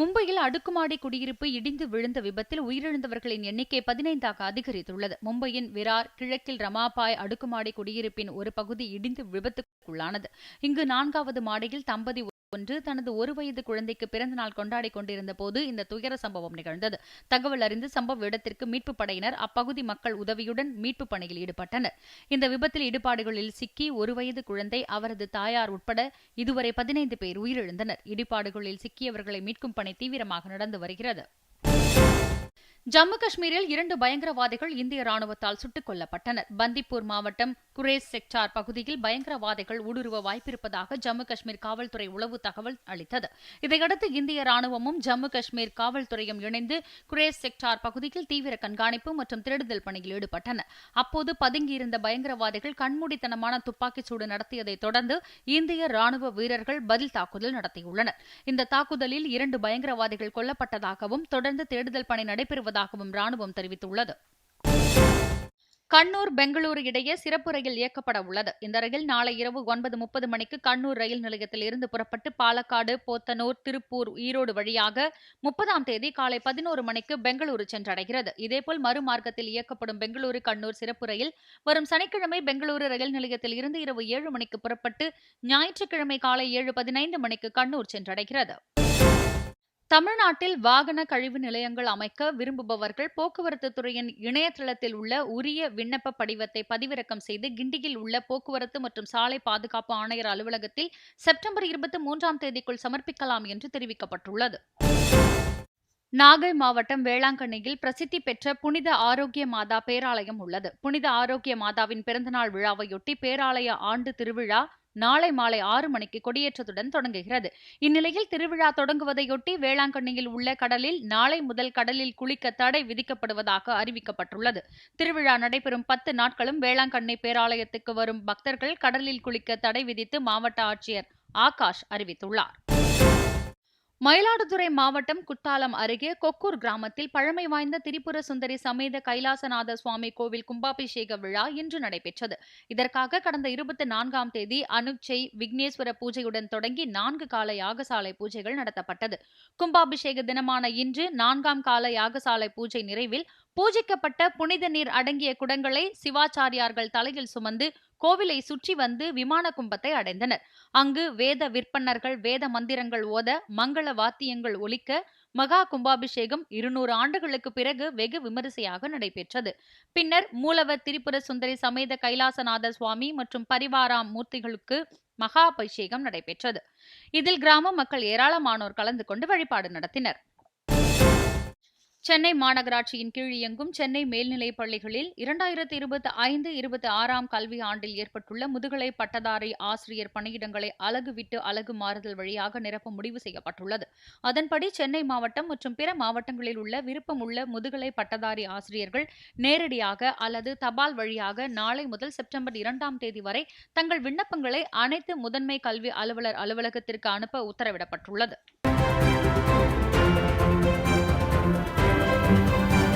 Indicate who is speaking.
Speaker 1: மும்பையில் அடுக்குமாடி குடியிருப்பு இடிந்து விழுந்த விபத்தில் உயிரிழந்தவர்களின் எண்ணிக்கை பதினைந்தாக அதிகரித்துள்ளது. மும்பையின் விரார் கிழக்கில் ரமாபாய் அடுக்குமாடி குடியிருப்பின் ஒரு பகுதி இடிந்து விபத்துக்குள்ளானது. இங்கு நான்காவது மாடியில் தம்பதி ஒன்று தனது ஒரு வயது குழந்தைக்கு பிறந்த நாள் கொண்டாடிக் கொண்டிருந்த போது இந்த துயர சம்பவம் நிகழ்ந்தது. தகவல் அறிந்து சம்பவ இடத்திற்கு மீட்பு படையினர் அப்பகுதி மக்கள் உதவியுடன் மீட்புப் பணியில் ஈடுபட்டனர். இந்த விபத்தில் இடிபாடுகளில் சிக்கி ஒரு வயது குழந்தை அவரது தாயார் உட்பட இதுவரை பதினைந்து பேர் உயிரிழந்தனர். இடிபாடுகளில் சிக்கியவர்களை மீட்கும் பணி தீவிரமாக நடந்து வருகிறது. ஜம்மு காஷ்மீரில் இரண்டு பயங்கரவாதிகள் இந்திய ராணுவத்தால் சுட்டுக் கொல்லப்பட்டனர். பந்திப்பூர் மாவட்டம் குரேஸ் செக்டார் பகுதியில் பயங்கரவாதிகள் ஊடுருவ வாய்ப்பிருப்பதாக ஜம்மு காஷ்மீர் காவல்துறை உளவு தகவல் அளித்தது. இதையடுத்து இந்திய ராணுவமும் ஜம்மு காஷ்மீர் காவல்துறையும் இணைந்து குரேஸ் செக்டார் பகுதியில் தீவிர கண்காணிப்பு மற்றும் தேடுதல் பணியில் ஈடுபட்டன. அப்போது பதுங்கியிருந்த பயங்கரவாதிகள் கண்மூடித்தனமான துப்பாக்கிச் சூடு நடத்தியதைத் தொடர்ந்து இந்திய ராணுவ வீரர்கள் பதில் தாக்குதல் நடத்தியுள்ளனர். இந்த தாக்குதலில் இரண்டு பயங்கரவாதிகள் கொல்லப்பட்டதாகவும் தொடர்ந்து தேடுதல் பணி நடைபெறுவது வருவதாகவும் ராணுவம் தெரிவித்துள்ளது. கண்ணூர் பெங்களூரு இடையே சிறப்பு ரயில் இயக்கப்பட உள்ளது. இந்த ரயில் நாளை இரவு ஒன்பது முப்பது மணிக்கு கண்ணூர் ரயில் நிலையத்தில் இருந்து புறப்பட்டு பாலக்காடு போத்தனூர் திருப்பூர் ஈரோடு வழியாக முப்பதாம் தேதி காலை பதினோரு மணிக்கு பெங்களூரு சென்றடைகிறது. இதேபோல் மறுமார்க்கத்தில் இயக்கப்படும் பெங்களூரு கண்ணூர் சிறப்பு ரயில் வரும் சனிக்கிழமை பெங்களூரு ரயில் நிலையத்தில் இருந்து இரவு ஏழு மணிக்கு புறப்பட்டு ஞாயிற்றுக்கிழமை காலை ஏழு பதினைந்து மணிக்கு கண்ணூர் சென்றடைகிறது. தமிழ்நாட்டில் வாகன கழிவு நிலையங்கள் அமைக்க விரும்புபவர்கள் போக்குவரத்து துறையின் இணையதளத்தில் உள்ள உரிய விண்ணப்ப படிவத்தை பதிவிறக்கம் செய்து கிண்டியில் உள்ள போக்குவரத்து மற்றும் சாலை பாதுகாப்பு ஆணையர் அலுவலகத்தில் செப்டம்பர் இருபத்தி மூன்றாம் தேதிக்குள் சமர்ப்பிக்கலாம் என்று தெரிவிக்கப்பட்டுள்ளது. நாகை மாவட்டம் வேளாங்கண்ணியில் பிரசித்தி பெற்ற புனித ஆரோக்கிய மாதா பேராலயம் உள்ளது. புனித ஆரோக்கிய மாதாவின் பிறந்தநாள் விழாவையொட்டி பேராலய ஆண்டு திருவிழா நாளை மாலை ஆறு மணிக்கு கொடியேற்றத்துடன் தொடங்குகிறது. இந்நிலையில் திருவிழா தொடங்குவதையொட்டி வேளாங்கண்ணியில் உள்ள கடலில் நாளை முதல் கடலில் குளிக்க தடை விதிக்கப்படுவதாக அறிவிக்கப்பட்டுள்ளது. திருவிழா நடைபெறும் பத்து நாட்களும் வேளாங்கண்ணி பேராலயத்துக்கு வரும் பக்தர்கள் கடலில் குளிக்க தடை விதித்து மாவட்ட ஆட்சியர் ஆகாஷ் அறிவித்துள்ளார். மயிலாடுதுறை மாவட்டம் குட்டாலம் அருகே கொக்கூர் கிராமத்தில் பழமை வாய்ந்த திரிபுர சுந்தரி சமேத கைலாசநாத சுவாமி கோவில் கும்பாபிஷேக விழா இன்று நடைபெற்றது. இதற்காக கடந்த இருபத்தி நான்காம் தேதி அனுச்சை விக்னேஸ்வர பூஜையுடன் தொடங்கி நான்கு கால யாகசாலை பூஜைகள் நடத்தப்பட்டது. கும்பாபிஷேக தினமான இன்று நான்காம் கால யாகசாலை பூஜை நிறைவில் பூஜிக்கப்பட்ட புனித நீர் அடங்கிய குடங்களை சிவாச்சாரியார்கள் தலையில் சுமந்து கோவிலை சுற்றி வந்து விமான கும்பத்தை அடைந்தனர். அங்கு வேத விற்பன்னர்கள் வேத மந்திரங்கள் ஓத மங்கள வாத்தியங்கள் ஒலிக்க மகா கும்பாபிஷேகம் இருநூறு ஆண்டுகளுக்கு பிறகு வெகு விமரிசையாக நடைபெற்றது. பின்னர் மூலவர் திரிபுர சுந்தரி சமேத கைலாசநாத சுவாமி மற்றும் பரிவாராம் மூர்த்திகளுக்கு மகா அபிஷேகம் நடைபெற்றது. இதில் கிராம மக்கள் ஏராளமானோர் கலந்து கொண்டு வழிபாடு நடத்தினர். சென்னை மாநகராட்சியின் கீழ் இயங்கும் சென்னை மேல்நிலைப் பள்ளிகளில் இரண்டாயிரத்தி இருபத்தி ஐந்து இருபத்தி ஆறாம் கல்வி ஆண்டில் ஏற்பட்டுள்ள முதுகலை பட்டதாரி ஆசிரியர் பணியிடங்களை அலகு விட்டு அலகு மாறுதல் வழியாக நிரப்ப முடிவு செய்யப்பட்டுள்ளது. அதன்படி சென்னை மாவட்டம் மற்றும் பிற மாவட்டங்களில் உள்ள விருப்பமுள்ள முதுகலை பட்டதாரி ஆசிரியர்கள் நேரடியாக அல்லது தபால் வழியாக நாளை முதல் செப்டம்பர் இரண்டாம் தேதி வரை தங்கள் விண்ணப்பங்களை அனைத்து முதன்மை கல்வி அலுவலர் அலுவலகத்திற்கு அனுப்ப உத்தரவிடப்பட்டுள்ளது.